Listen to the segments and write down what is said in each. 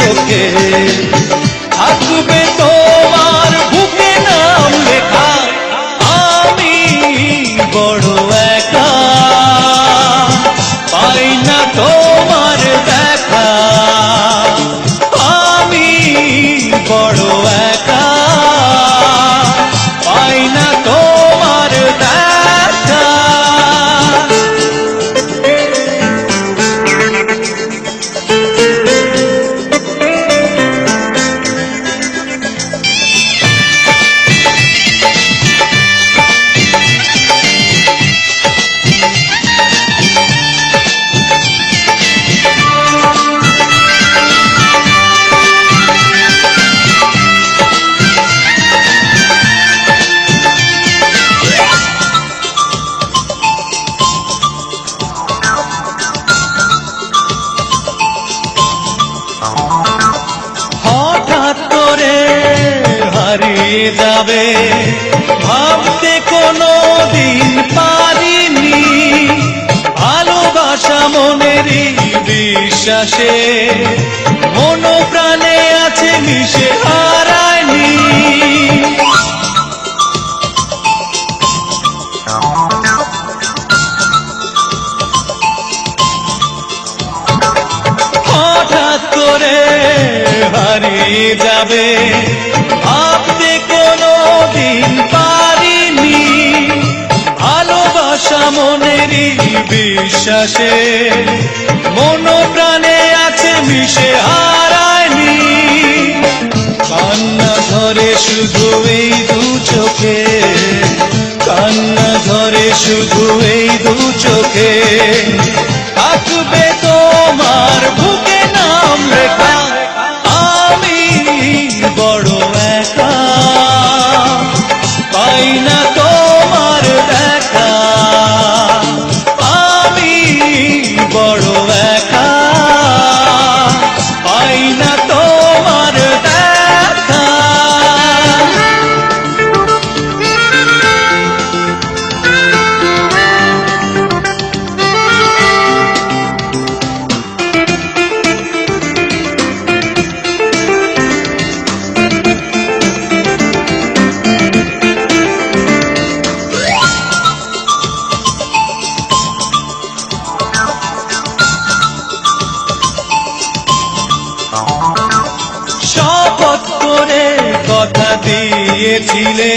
होके হারিয়ে যাবে। ভাবতে কোনো দিন পারিনি। ভালোবাসা মনেরই বিশ্বাসে মন প্রাণে আছে মিশে হারায়নি। হঠাৎ করে হারিয়ে যাবে। বিশ্বাসে মন প্রাণে আছে মিশে, হারায়নি। কান্না ধরে শুধু এই দু চোখে, কান্না ধরে শুধু এই দু চোখে। থাকবে তোমার বুকে নাম লেখা, আমি বড় একা। পাই না দিয়েছিলে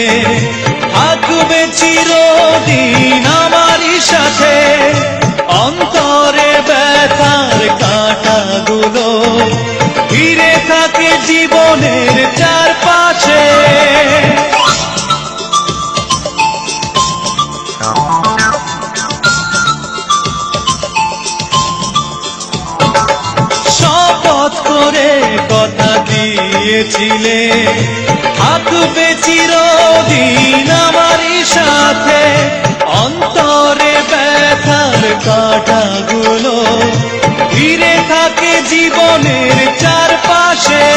থাকবে চিরদিন আমারই সাথে। অন্তরে ব্যথার কাঁটাগুলো ঘিরে থাকে জীবনের চারপাশে। শপথ করে কথা দিয়েছিলে। থাকবে চিরদিন আমার সাথে। অন্তরে ব্যথার কাটাগুলো ঘিরে থাকে জীবনের চারপাশে।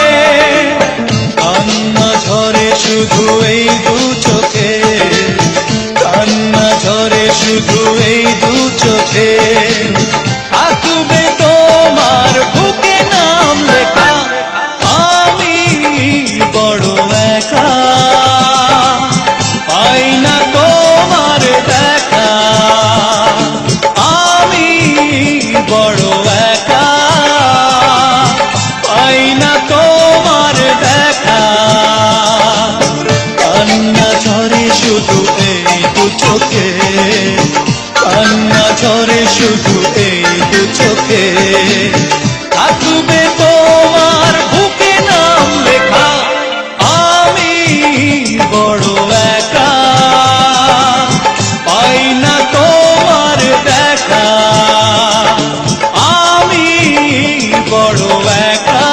কান্না ধরে শুধু এই রেখে তোমার বুকে নাম লেখা, আমি বড় একা। পাই না তোমার দেখা, আমি বড় একা।